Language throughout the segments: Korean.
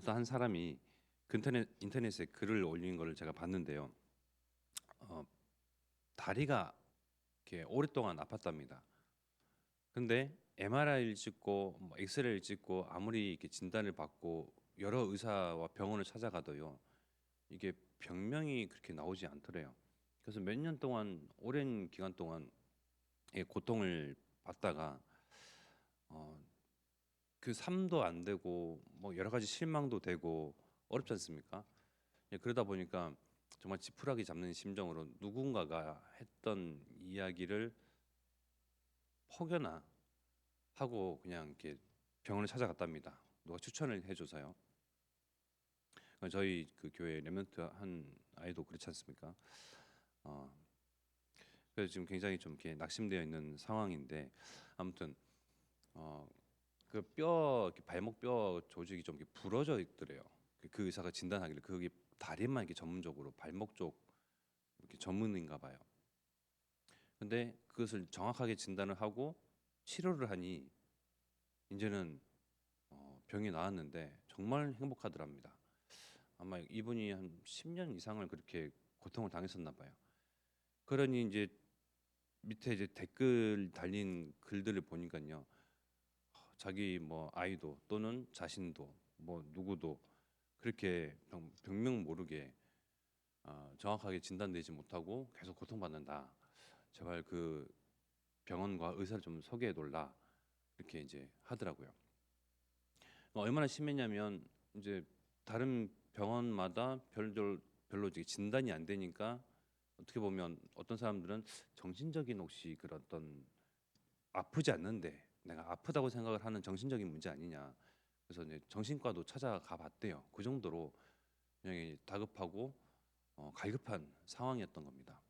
어떤 한 사람이 그 인터넷 인터넷에 글을 올린 거를 제가 봤는데요. 어, 다리가 이렇게 오랫동안 아팠답니다. 근데 MRI를 찍고 뭐 엑스레이를 찍고 아무리 이렇게 진단을 받고 여러 의사와 병원을 찾아가도요. 이게 병명이 그렇게 나오지 않더래요. 그래서 몇 년 동안 오랜 기간 동안 이 고통을 받다가 어, 그 삶도 안 되고 뭐 여러 가지 실망도 되고 어렵지 않습니까? 예, 그러다 보니까 정말 지푸라기 잡는 심정으로 누군가가 했던 이야기를 혹여나 하고 그냥 이렇게 병원을 찾아갔답니다. 누가 추천을 해줘서요. 어, 저희 그 교회 레멘트 한 아이도 그렇지 않습니까? 어, 그래서 지금 굉장히 좀 이렇게 낙심되어 있는 상황인데 아무튼 어, 그 뼈 발목 뼈 조직이 좀 이렇게 부러져 있더래요. 그, 그 의사가 진단하기를 그게 다리만 이렇게 전문적으로 발목 쪽 이렇게 전문인가 봐요. 근데 그것을 정확하게 진단을 하고 치료를 하니 이제는 어, 병이 나았는데 정말 행복하더랍니다. 아마 이분이 한 10년 이상을 그렇게 고통을 당했었나 봐요. 그러니 이제 밑에 이제 댓글 달린 글들을 보니까요. 자기 뭐 아이도 또는 자신도 뭐 누구도 그렇게 병, 병명 모르게 어, 정확하게 진단되지 못하고 계속 고통받는다. 제발 그 병원과 의사를 좀 소개해 돌라 이렇게 이제 하더라고요. 어, 얼마나 심했냐면 이제 다른 병원마다 별로 별로 진단이 안 되니까 어떻게 보면 어떤 사람들은 정신적인 혹시 그런 어떤 아프지 않는데 내가 아프다고 생각을 하는 정신적인 문제 아니냐. 그래서 이제 정신과도 찾아가 봤대요. 그 정도로 굉장히 다급하고 어, 갈급한 상황이었던 겁니다.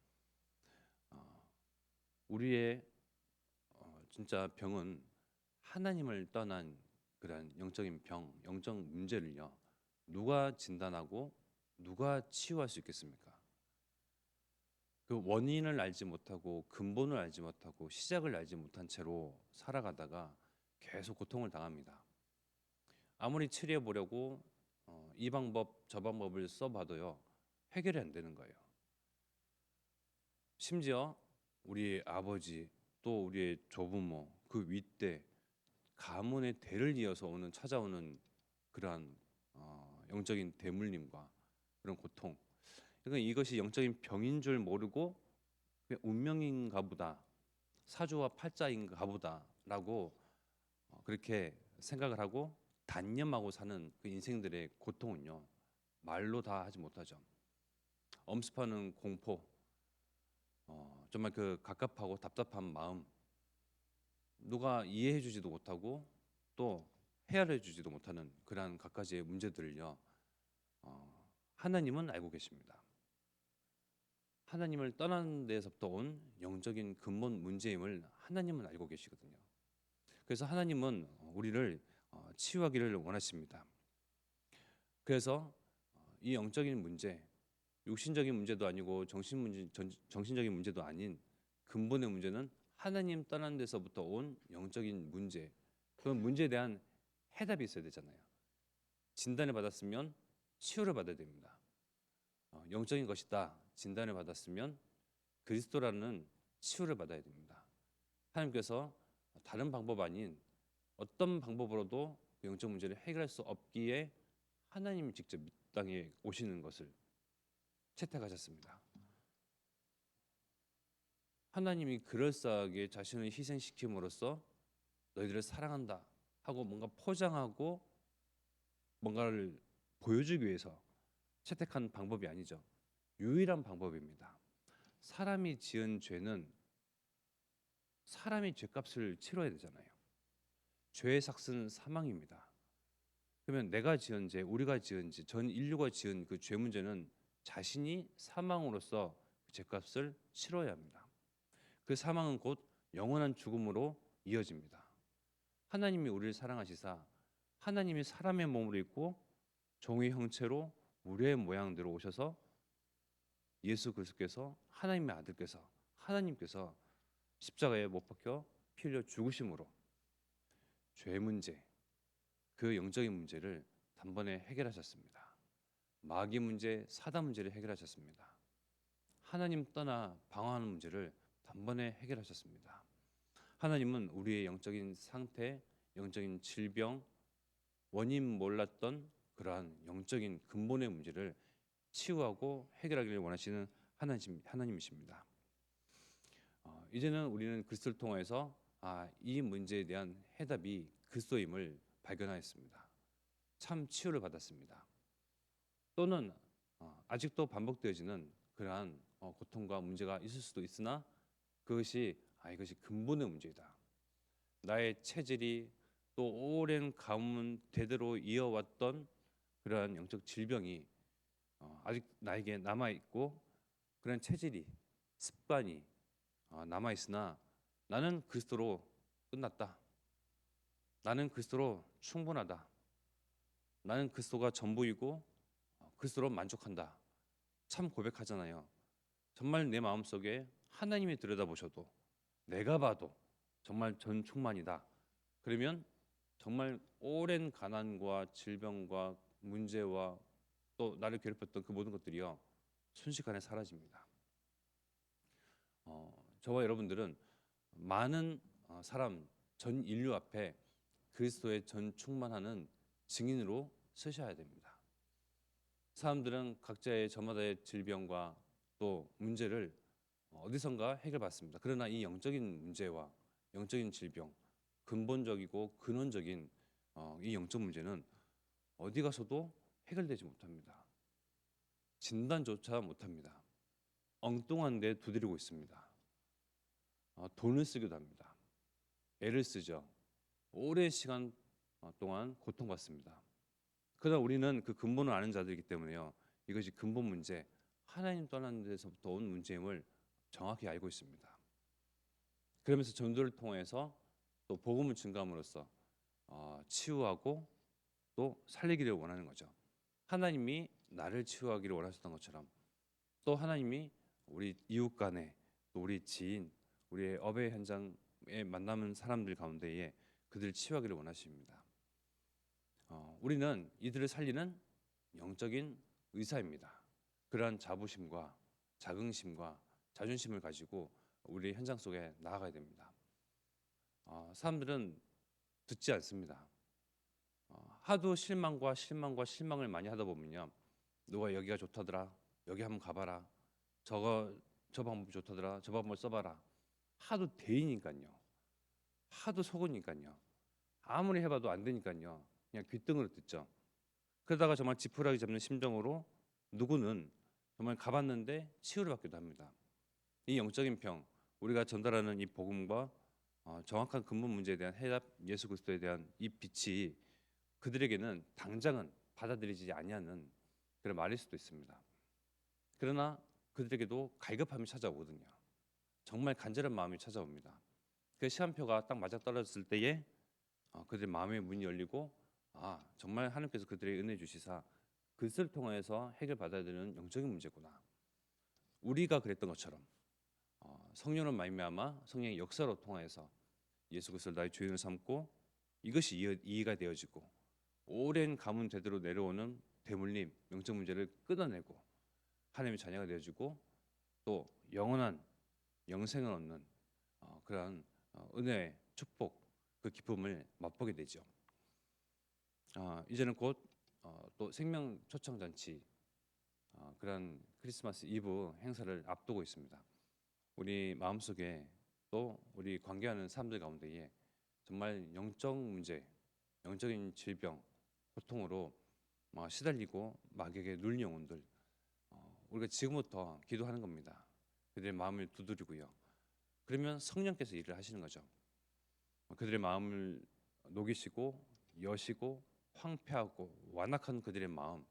어, 우리의 어, 진짜 병은 하나님을 떠난 그런 영적인 병, 영적 문제를요. 누가 진단하고 누가 치유할 수 있겠습니까? 그 원인을 알지 못하고 근본을 알지 못하고 시작을 알지 못한 채로 살아가다가 계속 고통을 당합니다. 아무리 치료해 보려고 어, 이 방법 저 방법을 써봐도요 해결이 안 되는 거예요. 심지어 우리 아버지 또 우리의 조부모 그 윗대 가문의 대를 이어서 오는 찾아오는 그러한 어, 영적인 대물림과 그런 고통. 그러니까 이것이 영적인 병인 줄 모르고 운명인가 보다 사주와 팔자인가 보다라고 어, 그렇게 생각을 하고 단념하고 사는 그 인생들의 고통은요 말로 다 하지 못하죠. 엄습하는 공포, 어, 정말 그 갑갑하고 답답한 마음, 누가 이해해주지도 못하고 또 헤아려주지도 못하는 그러한 갖가지의 문제들을요 어, 하나님은 알고 계십니다. 하나님을 떠나는 데에서부터 온 영적인 근본 문제임을 하나님은 알고 계시거든요. 그래서 하나님은 우리를 어, 치유하기를 원하십니다. 그래서 어, 이 영적인 문제, 육신적인 문제도 아니고 정신 문제, 정신적인 문제도 아닌 근본의 문제는 하나님 떠난 데서부터 온 영적인 문제. 그 문제에 대한 해답이 있어야 되잖아요. 진단을 받았으면 치유를 받아야 됩니다. 어, 영적인 것이다. 진단을 받았으면 그리스도라는 치유를 받아야 됩니다. 하나님께서 다른 방법 아닌 어떤 방법으로도 그 영적 문제를 해결할 수 없기에 하나님이 직접 이 땅에 오시는 것을 채택하셨습니다. 하나님이 그럴싸하게 자신을 희생시킴으로써 너희들을 사랑한다 하고 뭔가 포장하고 뭔가를 보여주기 위해서 채택한 방법이 아니죠. 유일한 방법입니다. 사람이 지은 죄는 사람이 죄값을 치러야 되잖아요. 죄의 삭은 사망입니다. 그러면 내가 지은 죄, 우리가 지은 죄, 전 인류가 지은 그 죄 문제는 자신이 사망으로서 그 죄값을 치러야 합니다. 그 사망은 곧 영원한 죽음으로 이어집니다. 하나님이 우리를 사랑하시사 하나님이 사람의 몸을 입고 종의 형체로 우리의 모양대로 오셔서 예수 그리스도께서 하나님의 아들께서 하나님께서 십자가에 못 박혀 피 흘려 죽으심으로 죄 문제 그 영적인 문제를 단번에 해결하셨습니다. 마귀 문제, 사단 문제를 해결하셨습니다. 하나님 떠나 방황하는 문제를 단번에 해결하셨습니다. 하나님은 우리의 영적인 상태, 영적인 질병, 원인 몰랐던 그러한 영적인 근본의 문제를 치유하고 해결하기를 원하시는 하나님, 하나님 이십니다. 어, 이제는 우리는 그리스도를 통해서 아, 이 문제에 대한 해답이 그리스도임을 발견하였습니다. 참 치유를 받았습니다. 또는 어, 아직도 반복되어지는 그러한 어, 고통과 문제가 있을 수도 있으나 그것이 아 이것이 근본의 문제다. 나의 체질이 또 오랜 가문 대대로 이어왔던 그러한 영적 질병이 어, 아직 나에게 남아 있고 그런 체질이 습관이 어, 남아 있으나 나는 그리스도로 끝났다. 나는 그리스도로 충분하다. 나는 그리스도가 전부이고 어, 그리스도로 만족한다. 참 고백하잖아요. 정말 내 마음 속에 하나님이 들여다보셔도 내가 봐도 정말 전 충만이다. 그러면 정말 오랜 가난과 질병과 문제와 또 나를 괴롭혔던 그 모든 것들이요 순식간에 사라집니다. 어, 저와 여러분들은 많은 어, 사람 전 인류 앞에 그리스도의 전 충만하는 증인으로 서셔야 됩니다. 사람들은 각자의 저마다의 질병과 또 문제를 어디선가 해결받습니다. 그러나 이 영적인 문제와 영적인 질병, 근본적이고 근원적인 어, 이 영적 문제는 어디 가서도 해결되지 못합니다. 진단조차 못합니다. 엉뚱한 데 두드리고 있습니다. 어, 돈을 쓰기도 합니다. 애를 쓰죠. 오랜 시간 어, 동안 고통받습니다. 그러나 우리는 그 근본을 아는 자들이기 때문에요. 이것이 근본 문제, 하나님 떠나는 데서부터 온 문제임을 정확히 알고 있습니다. 그러면서 전도를 통해서 또 복음을 증가함으로써 어, 치유하고 또 살리기를 원하는 거죠. 하나님이 나를 치유하기를 원하셨던 것처럼 또 하나님이 우리 이웃 간에 또 우리 지인, 우리의 업의 현장에 만나는 사람들 가운데에 그들을 치유하기를 원하십니다. 어, 우리는 이들을 살리는 영적인 의사입니다. 그러한 자부심과 자긍심과 자존심을 가지고 우리 현장 속에 나아가야 됩니다. 어, 사람들은 듣지 않습니다. 어, 하도 실망과 실망과 실망을 많이 하다 보면요, 누가 여기가 좋다더라, 여기 한번 가봐라, 저거 저 방법이 좋다더라, 저 방법 써봐라. 하도 대이니까요, 하도 속으니까요, 아무리 해봐도 안 되니까요, 그냥 귓등으로 듣죠. 그러다가 정말 지푸라기 잡는 심정으로 누구는 정말 가봤는데 치유를 받기도 합니다. 이 영적인 평, 우리가 전달하는 이 복음과 어, 정확한 근본 문제에 대한 해답, 예수 그리스도에 대한 이 빛이 그들에게는 당장은 받아들이지 아니하는 그런 말일 수도 있습니다. 그러나 그들에게도 갈급함이 찾아오거든요. 정말 간절한 마음이 찾아옵니다. 그 시한표가 딱 맞아 떨어졌을 때에 어, 그들의 마음의 문이 열리고 아 정말 하나님께서 그들의 은혜 주시사 그것을 통해서 해결 받아야 되는 영적인 문제구나. 우리가 그랬던 것처럼 어, 성령은 말미암아 성령의 역사로 통하여서 예수 그리스도를 나의 주인을 삼고 이것이 이해, 이해가 되어지고 오랜 가문 대대로 내려오는 대물림 영적 문제를 끊어내고 하나님의 자녀가 되어지고 또 영원한 영생을 얻는 어, 그러한 어, 은혜 축복 그 기쁨을 맛보게 되죠. 아, 이제는 곧또 어, 생명 초청 잔치 어, 그런 크리스마스 이브 행사를 앞두고 있습니다. 우리 마음속에 또 우리 관계하는 사람들 가운데에 정말 영적 문제, 영적인 질병, 고통으로 어, 시달리고 마귀에게 눌린 영혼들 어, 우리가 지금부터 기도하는 겁니다. 그들의 마음을 두드리고요. 그러면 성령께서 일을 하시는 거죠. 그들의 마음을 녹이시고 여시고 황폐하고 완악한 그들의 마음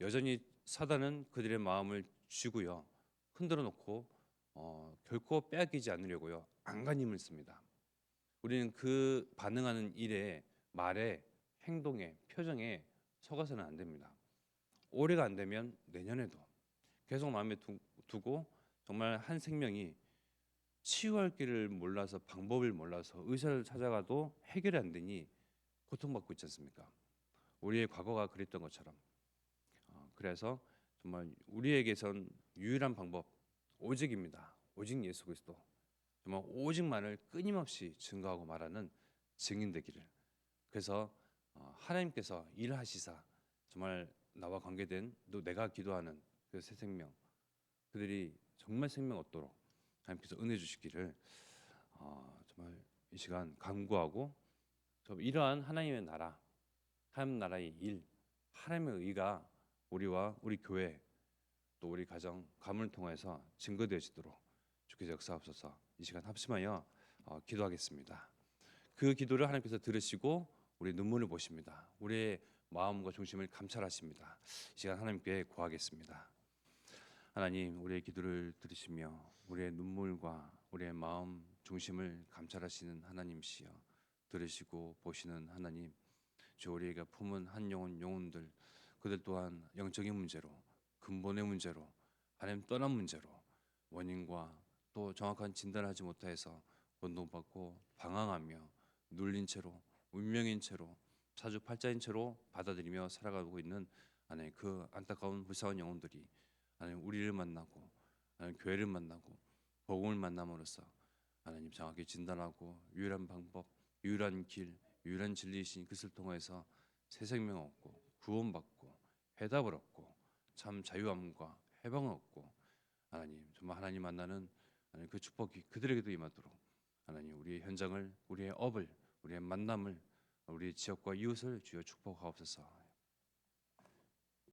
여전히 사단은 그들의 마음을 쥐고요 흔들어 놓고 어, 결코 빼앗기지 않으려고요 안간힘을 씁니다. 우리는 그 반응하는 일에 말에 행동에 표정에 속아서는 안 됩니다. 올해가 안 되면 내년에도 계속 마음에 두, 두고 정말 한 생명이 치유할 길을 몰라서 방법을 몰라서 의사를 찾아가도 해결이 안 되니 고통받고 있지 않습니까? 우리의 과거가 그랬던 것처럼 어, 그래서 정말 우리에게선 유일한 방법 오직입니다. 오직 예수 그리스도 정말 오직만을 끊임없이 증거하고 말하는 증인 되기를 그래서 어, 하나님께서 일하시사. 정말 나와 관계된 또 내가 기도하는 그 새 생명. 그들이 정말 생명 얻도록 하나님께서 은혜 주시기를 어, 정말 이 시간 간구하고 좀 이러한 하나님의 나라 하나님 나라의 일 하나님의 의가 우리와 우리 교회 또 우리 가정 가문을 통해서 증거되어지도록 주께서 역사하옵소서. 이 시간 합심하여 어, 기도하겠습니다. 그 기도를 하나님께서 들으시고 우리 눈물을 보십니다. 우리의 마음과 중심을 감찰하십니다. 이 시간 하나님께 구하겠습니다. 하나님 우리의 기도를 들으시며 우리의 눈물과 우리의 마음 중심을 감찰하시는 하나님이시여 들으시고 보시는 하나님 주 우리에게 품은 한 영혼 영혼들 그들 또한 영적인 문제로 근본의 문제로 하나님 떠난 문제로 원인과 또 정확한 진단을 하지 못해서 원동받고 방황하며 눌린 채로 운명인 채로 사주팔자인 채로 받아들이며 살아가고 있는 하나님 그 안타까운 불쌍한 영혼들이 하나님 우리를 만나고 하나님 교회를 만나고 복음을 만남으로써 하나님 정확히 진단하고 유일한 방법, 유일한 길, 유일한 진리이신 그것을 통해서 새 생명 얻고 구원받고 해답을 얻고 참 자유함과 해방을 얻고 하나님 정말 하나님 만나는 하나님 그 축복이 그들에게도 임하도록 하나님 우리의 현장을 우리의 업을 우리의 만남을 우리의 지역과 이웃을 주여 축복하옵소서